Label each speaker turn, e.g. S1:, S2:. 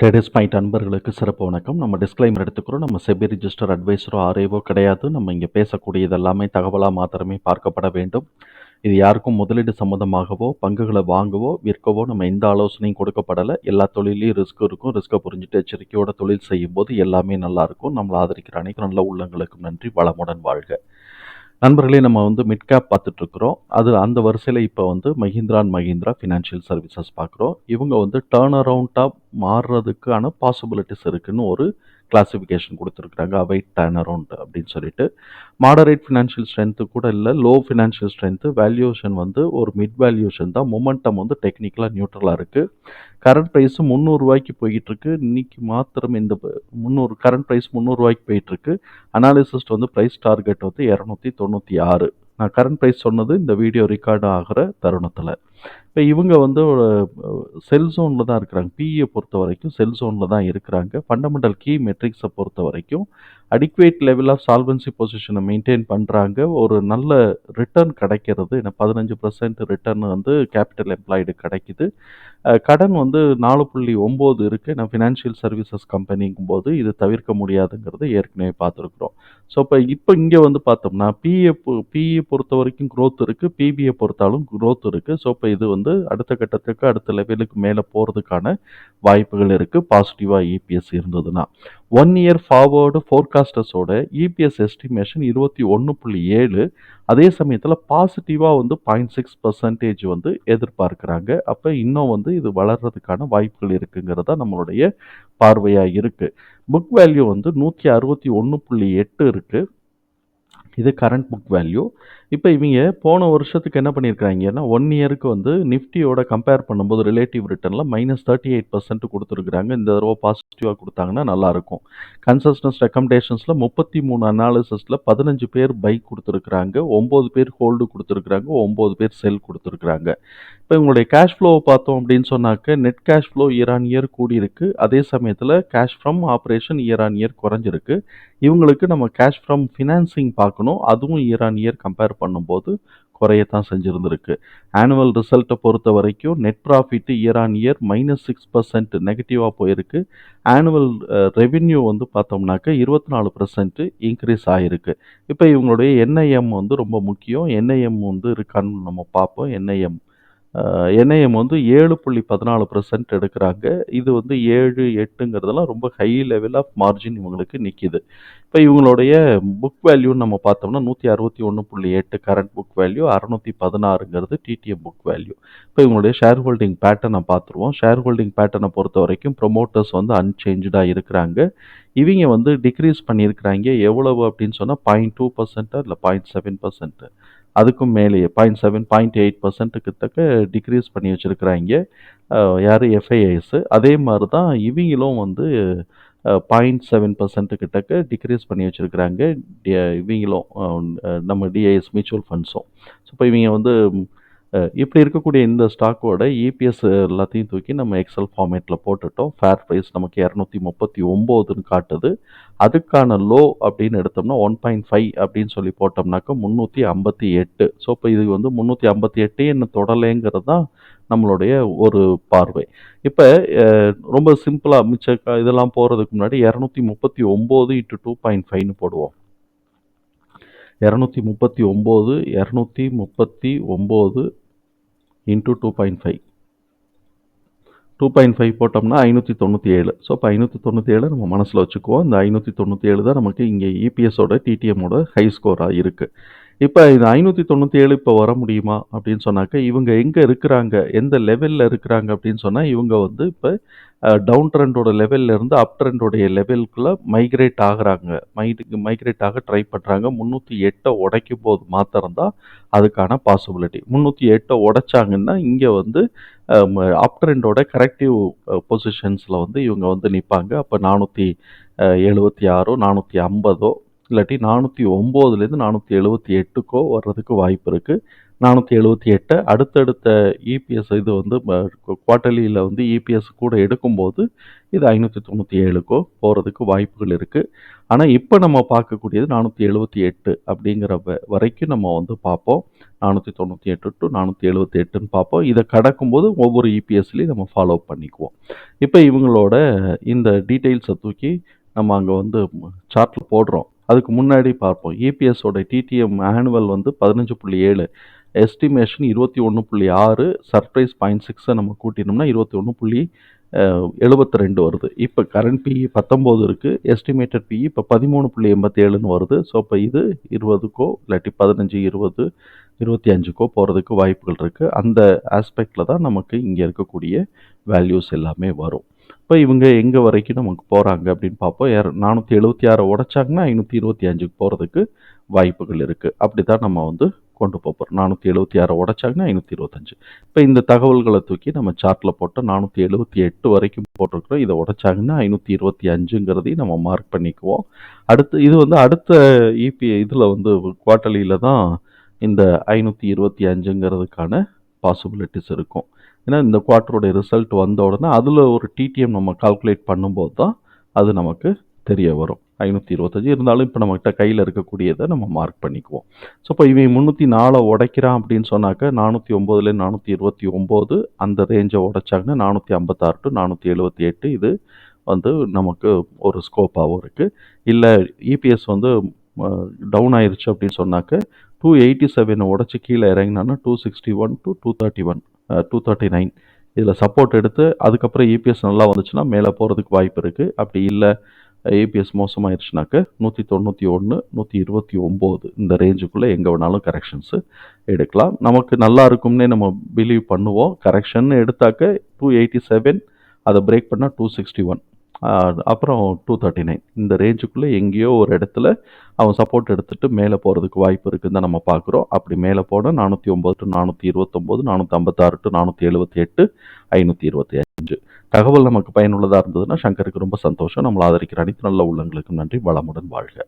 S1: Traders point அன்பர்களுக்கு சிறப்பு வணக்கம். நம்ம டிஸ்க்ளைமர் எடுத்துக்கிறோம். நம்ம செபி ரிஜிஸ்டர் அட்வைஸரோ ஆர்ஏவோ கிடையாது. நம்ம இங்கே பேசக்கூடியது எல்லாமே தகவலாக மாத்திரமே பார்க்கப்பட வேண்டும். இது யாருக்கும் முதலீடு சம்மந்தமாகவோ பங்குகளை வாங்கவோ விற்கவோ நம்ம எந்த ஆலோசனையும் கொடுக்கப்படலை. எல்லா தொழிலையும் ரிஸ்க் இருக்கும். ரிஸ்க்கை புரிஞ்சுட்டு எச்சரிக்கையோட தொழில் செய்யும்போது எல்லாமே நல்லாயிருக்கும் நம்மளை ஆதரிக்கிற அனைத்து நல்ல உள்ளங்களுக்கும் நன்றி. வளமுடன் வாழ்க. நண்பர்களே நம்ம வந்து மிட் கேப் அது அந்த வரிசையில் இப்போ வந்து Mahindra and Mahindra financial services பார்க்குறோம். இவங்க வந்து டேர்ன் அரவுண்டாக மாறுறதுக்கான பாசிபிலிட்டிஸ் இருக்குன்னு ஒரு கிளாஸிஃபிகேஷன் கொடுத்துருக்குறாங்க. அவை டேன் அரவுண்ட் அப்படின்னு சொல்லிட்டு. மாடரேட் ஃபினான்ஷியல் ஸ்ட்ரென்த்து கூட இல்லை லோ ஃபினான்ஷியல் ஸ்ட்ரென்த்து வேல்யூஷன் வந்து ஒரு மிட் வேல்யூஷன் தான். மொமெண்டம் வந்து டெக்னிக்கலாக நியூட்ரலாக இருக்குது கரண்ட் ப்ரைஸு முந்நூறுரூவாய்க்கு போய்கிட்டுருக்கு இன்றைக்கி இன்னைக்கு மாத்திரம் இந்த முந்நூறு கரண்ட் ப்ரைஸ் முந்நூறுரூவாய்க்கு போயிட்டுருக்கு. அனாலிசிஸ்ட் வந்து ப்ரைஸ் டார்கெட் வந்து இரநூத்தி தொண்ணூற்றி ஆறு. நான் கரண்ட் ப்ரைஸ் சொன்னது இந்த வீடியோ ரெக்கார்டு ஆகிற தருணத்தில். இப்போ இவங்க வந்து செல் ஜோனில் தான் இருக்கிறாங்க. பிஇயை பொறுத்த வரைக்கும் செல் ஜோனில் தான் இருக்கிறாங்க. ஃபண்டமெண்டல் கீ மெட்ரிக்ஸை பொறுத்த வரைக்கும் அடிக்குவேட் லெவல் ஆஃப் சால்வன்சி பொசிஷனை மெயின்டைன் பண்ணுறாங்க ஒரு நல்ல ரிட்டர்ன் கிடைக்கிறது. ஏன்னா பதினஞ்சு பர்சன்ட் ரிட்டர்ன் வந்து கேபிட்டல் எம்ப்ளாய்டு கிடைக்குது. கடன் வந்து நாலு புள்ளி ஒம்பது இருக்குது நான் ஃபினான்ஷியல் சர்வீசஸ் கம்பெனிங்கும் போது இது தவிர்க்க முடியாதுங்கிறது ஏற்கனவே பார்த்துருக்குறோம். ஸோ இப்போ இப்போ இங்கே வந்து பார்த்தோம்னா பிஏ பிஇ பொறுத்த வரைக்கும் க்ரோத் இருக்குது பிபியை பொறுத்தாலும் க்ரோத் இருக்குது ஸோ இப்போ இது வந்து அடுத்த கட்டத்துக்கு அடுத்த லெவலுக்கு மேலே போகிறதுக்கான வாய்ப்புகள் இருக்குது பாசிட்டிவாக இபிஎஸ் இருந்ததுன்னா. ஒன் இயர் ஃபார்வர்டு ஃபோர்காஸ்டர்ஸோட இபிஎஸ் எஸ்டிமேஷன் இருபத்தி ஒன்று புள்ளி ஏழு. அதே சமயத்தில் பாசிட்டிவாக வந்து பாயிண்ட் சிக்ஸ் பர்சன்டேஜ் வந்து எதிர்பார்க்குறாங்க. அப்போ இன்னும் வந்து இது வளர்றதுக்கான வாய்ப்புகள் இருக்குங்கிறதா நம்மளுடைய பார்வையாக இருக்குது புக் வேல்யூ வந்து நூற்றி அறுபத்தி ஒன்று புள்ளி எட்டு இருக்குது இது கரண்ட் புக் வேல்யூ இப்போ இவங்க போன வருஷத்துக்கு என்ன பண்ணியிருக்காங்கன்னா ஒன் இயருக்கு வந்து நிஃப்டியோட கம்பேர் பண்ணும்போது ரிலேட்டிவ் ரிட்டர்னில் மைனஸ் தேர்ட்டி எயிட் பர்சன்ட் கொடுத்துருக்குறாங்க. இந்த தடவை பாசிட்டிவாக கொடுத்தாங்கன்னா நல்லாயிருக்கும் கன்சஸ்டன்ஸ் ரெக்கமெண்டேஷன்ஸில் முப்பத்தி மூணு அனாலிசிஸில் பதினஞ்சு பேர் பை கொடுத்துருக்குறாங்க. ஒம்பது பேர் ஹோல்டு கொடுத்துருக்குறாங்க. ஒம்பது பேர் செல் கொடுத்துருக்குறாங்க. இப்போ உங்களுடைய கேஷ் ஃப்ளோவை பார்த்தோம் அப்படின்னு சொன்னாக்க net cash flow year on year கூடியிருக்கு. அதே சமயத்தில் cash from operation year on year குறைஞ்சிருக்கு. இவங்களுக்கு நம்ம கேஷ் ஃப்ரம் ஃபினான்சிங் பார்க்கணும். அதுவும் இயர் ஆன் இயர் கம்பேர் பண்ணும்போது குறையத்தான் செஞ்சுருந்துருக்கு. ஆனுவல் ரிசல்ட்டை பொறுத்த வரைக்கும் net profit year on year minus six percent நெகட்டிவாக போயிருக்கு. ஆனுவல் ரெவின்யூ வந்து பார்த்தோம்னாக்க இருபத்தி நாலு பர்சன்ட் இன்க்ரீஸ் ஆகிருக்கு இப்போ இவங்களுடைய என்ஐஎம் வந்து ரொம்ப முக்கியம். என்ஐஎம் வந்து இருக்கான்னு நம்ம பார்ப்போம். என்ஐஎம் என்ஐஎம் வந்து ஏழு புள்ளி பதினாலு பர்சன்ட் எடுக்கிறாங்க. இது வந்து ஏழு எட்டுங்கிறதெல்லாம் ரொம்ப ஹை லெவல் ஆஃப் மார்ஜின் இவங்களுக்கு நிற்கிது இப்போ இவங்களுடைய புக் வேல்யூன்னு நம்ம பார்த்தோம்னா நூற்றி அறுபத்தி ஒன்று புள்ளி எட்டு கரண்ட் புக் வேல்யூ அறநூற்றி பதினாறுங்கிறது டிடிஎம் புக் வேல்யூ இப்போ இவங்களுடைய ஷேர் ஹோல்டிங் பேட்டர்னை பார்த்துருவோம். ஷேர் ஹோல்டிங் பேட்டர்னை பொறுத்த வரைக்கும் ப்ரொமோட்டர்ஸ் வந்து அன்சேஞ்சாக இருக்கிறாங்க. இவங்க வந்து டிக்ரீஸ் பண்ணியிருக்கிறாங்க. எவ்வளவு அப்படின்னு சொன்னால் பாயிண்ட் டூ பர்சன்ட்டா இல்லை பாயிண்ட் செவன் பர்சன்ட்டு அதுக்கும் மேலேயே பாயிண்ட் செவன் பாயிண்ட் எயிட் பர்சன்ட்டுக்கு தக்க டிக்ரீஸ் பண்ணி வச்சுருக்கிறாங்க. யார்? எஃப்ஐஐஸு அதே மாதிரி தான் இவங்களும் வந்து பாயிண்ட் செவன் பர்சன்ட்டு கிட்டக்க டிக்ரீஸ் பண்ணி வச்சுருக்கிறாங்க. இவங்களும் நம்ம டிஐஎஸ் மியூச்சுவல் ஃபண்ட்ஸும் ஸோ இப்போ இவங்க வந்து இப்படி இருக்கக்கூடிய இந்த ஸ்டாக்கோட இபிஎஸ் எல்லாத்தையும் தூக்கி நம்ம எக்ஸல் ஃபார்மேட்டில் போட்டுட்டோம். ஃபேர் ப்ரைஸ் நமக்கு இரநூத்தி முப்பத்தி ஒம்போதுன்னு காட்டுது. அதுக்கான லோ அப்படின்னு எடுத்தோம்னா ஒன் பாயிண்ட் ஃபைவ் அப்படின்னு சொல்லி போட்டோம்னாக்கா முந்நூற்றி ஐம்பத்தி எட்டு. ஸோ இப்போ இது வந்து முந்நூற்றி ஐம்பத்தி எட்டு என்ன தொடலைங்கிறது தான் நம்மளுடைய ஒரு பார்வை. இப்போ ரொம்ப சிம்பிளாக மிச்ச க- இதெல்லாம் போகிறதுக்கு முன்னாடி இரநூத்தி முப்பத்தி ஒம்பது இட்டு டூ பாயிண்ட் ஃபைவ்னு போடுவோம். இரநூத்தி முப்பத்தி ஒம்பது இரநூத்தி முப்பத்தி ஒம்பது into two point five two point five போட்டோம்னா ஐநூற்றி தொண்ணூற்றி ஏழு. ஸோ இப்போ ஐநூற்றி தொண்ணூற்றி ஏழு நம்ம மனசில் வச்சுக்குவோம். இந்த ஐநூற்றி தொண்ணூற்றி ஏழு தான் நமக்கு இங்கே இபிஎஸோட டிடிஎம்மோட ஹை ஸ்கோராக இருக்குது இப்போ இது ஐநூற்றி தொண்ணூற்றி ஏழு இப்போ வர முடியுமா அப்படின்னு சொன்னாக்க இவங்க எங்கே இருக்கிறாங்க எந்த லெவலில் இருக்கிறாங்க அப்படின்னு சொன்னால் இவங்க வந்து இப்போ டவுன் ட்ரெண்டோட லெவல்ல இருந்து அப் ட்ரெண்டோடைய லெவலுக்குள்ளே மைக்ரேட் ஆகிறாங்க. மை மைக்ரேட் ஆக ட்ரை பண்ணுறாங்க முந்நூற்றி எட்டை உடைக்கும் போது மாத்திரம்தான் அதுக்கான பாசிபிலிட்டி முந்நூற்றி எட்டை உடைச்சாங்கன்னா இங்கே வந்து அப் ட்ரெண்டோட கரெக்டிவ் பொசிஷன்ஸில் வந்து இவங்க வந்து நிற்பாங்க அப்போ நானூற்றி எழுபத்தி ஆறோ நானூற்றி ஐம்பதோ இல்லாட்டி நானூற்றி ஒம்போதுலேருந்து நானூற்றி எழுபத்தி எட்டுக்கோ வர்றதுக்கு வாய்ப்பு இருக்குது நானூற்றி எழுபத்தி எட்டு அடுத்தடுத்த இபிஎஸ் இது வந்து குவார்ட்டர்லியில் வந்து இபிஎஸ் கூட எடுக்கும்போது இது ஐநூற்றி தொண்ணூற்றி ஏழுக்கோ போகிறதுக்கு வாய்ப்புகள் இருக்குது ஆனால் இப்போ நம்ம பார்க்கக்கூடியது நானூற்றி எழுபத்தி எட்டு அப்படிங்கிற வ- வரைக்கும் நம்ம வந்து பார்ப்போம். நானூற்றி தொண்ணூற்றி எட்டு டு நானூற்றி எழுபத்தி எட்டுன்னு பார்ப்போம். இதை கடக்கும்போது ஒவ்வொரு இபிஎஸ்லேயும் நம்ம ஃபாலோ பண்ணிக்குவோம். இப்போ இவங்களோட இந்த டீட்டெயில்ஸை தூக்கி நம்ம அங்கே வந்து சார்ட்டில் போடுறோம். அதுக்கு முன்னாடி பார்ப்போம். இபிஎஸோட டிடிஎம் ஆனுவல் வந்து பதினஞ்சு புள்ளி ஏழு. எஸ்டிமேஷன் இருபத்தி ஒன்று புள்ளி ஆறு. சர்ப்ரைஸ் பாயிண்ட் சிக்ஸை நம்ம கூட்டினோம்னா இருபத்தி ஒன்று புள்ளி எழுபத்தி ரெண்டு வருது. இப்போ கரண்ட் பிஇ பத்தொம்போது இருக்குது எஸ்டிமேட்டட் பிஇ இப்போ பதிமூணு புள்ளி எண்பத்தி ஏழுன்னு வருது. ஸோ இப்போ இது இருபதுக்கோ இல்லாட்டி பதினஞ்சு இருபது இருபத்தி அஞ்சுக்கோ போகிறதுக்கு வாய்ப்புகள் இருக்குது அந்த ஆஸ்பெக்டில் தான் நமக்கு இங்கே இருக்கக்கூடிய வேல்யூஸ் எல்லாமே வரும். இப்போ இவங்க எங்கே வரைக்கும் நமக்கு போகிறாங்க அப்படின்னு பார்ப்போம். யார் நானூற்றி எழுபத்தி ஆறை உடைச்சாங்கன்னா ஐநூற்றி இருபத்தி அஞ்சுக்கு போகிறதுக்கு வாய்ப்புகள் இருக்குது அப்படி தான் நம்ம வந்து கொண்டு போகிறோம் நானூற்றி எழுபத்தி ஆறை உடைச்சாங்கன்னா ஐநூற்றி இருபத்தஞ்சு இப்போ இந்த தகவல்களை தூக்கி நம்ம சார்ட்டில் போட்டால் நானூற்றி எழுபத்தி எட்டு வரைக்கும் போட்டிருக்கிறோம். இதை உடைச்சாங்கன்னா ஐநூற்றி இருபத்தி அஞ்சுங்கிறதையும் நம்ம மார்க் பண்ணிக்குவோம். அடுத்து இது வந்து அடுத்த இபி இதில் வந்து குவார்ட்டலியில் தான் இந்த ஐநூற்றி இருபத்தி அஞ்சுங்கிறதுக்கான பாசிபிலிட்டிஸ் இருக்கும். ஏன்னா இந்த குவார்ட்டருடைய ரிசல்ட் வந்த உடனே அதில் ஒரு டிடிஎம் நம்ம கால்குலேட் பண்ணும்போது தான் அது நமக்கு தெரிய வரும். ஐநூற்றி இருபத்தஞ்சி இருந்தாலும் இப்போ நம்மகிட்ட கையில் இருக்கக்கூடியதை நம்ம மார்க் பண்ணிக்குவோம். ஸோ இப்போ இவன் முந்நூற்றி நாலை உடைக்கிறான் அப்படின்னு சொன்னாக்க நானூற்றி ஒம்போதுல நானூற்றி இருபத்தி ஒம்போது அந்த ரேஞ்சை உடைச்சாங்கன்னா நானூற்றி ஐம்பத்தாறு டு நானூற்றி எழுபத்தி எட்டு இது வந்து நமக்கு ஒரு ஸ்கோப்பாகவும் இருக்குது இல்லை இபிஎஸ் வந்து டவுன் ஆயிடுச்சு அப்படின்னு சொன்னாக்க டூ எயிட்டி செவனை உடச்சி கீழே இறங்கினான்னா two sixty one to two thirty one two thirty nine இதில் சப்போர்ட் எடுத்து அதுக்கப்புறம் இபிஎஸ் நல்லா வந்துச்சுன்னா மேலே போகிறதுக்கு வாய்ப்பு இருக்குது அப்படி இல்லை ஏபிஎஸ் மோசமாயிருச்சுனாக்க நூற்றி தொண்ணூற்றி ஒன்று நூற்றி இருபத்தி ஒம்பது இந்த ரேஞ்சுக்குள்ளே எங்கே வேணாலும் கரெக்ஷன்ஸு எடுக்கலாம். நமக்கு நல்லா இருக்கும்னே நம்ம பிலீவ் பண்ணுவோம். கரெக்ஷன் எடுத்தாக்க டூ எயிட்டி செவன் அதை பிரேக் பண்ணால் டூ சிக்ஸ்டி ஒன் அப்புறம் டூ தேர்ட்டி நைன் இந்த ரேஞ்சுக்குள்ளே எங்கேயோ ஒரு இடத்துல அவன் சப்போர்ட் எடுத்துகிட்டு மேலே போகிறதுக்கு வாய்ப்பு இருக்குதுன்னு தான் நம்ம பார்க்குறோம். அப்படி மேலே போனால் நானூற்றி ஒம்பது டு நானூற்றி இருபத்தொம்போது நானூற்றி ஐம்பத்தாறு டு நானூற்றி எழுபத்தி எட்டு ஐநூற்றி இருபத்தி அஞ்சு தகவல் நமக்கு பயனுள்ளதாக இருந்ததுன்னா சங்கருக்கு ரொம்ப சந்தோஷம். நம்மளை ஆதரிக்கிற அனைத்து நல்ல உள்ளங்களுக்கும் நன்றி. வளமுடன் வாழ்க.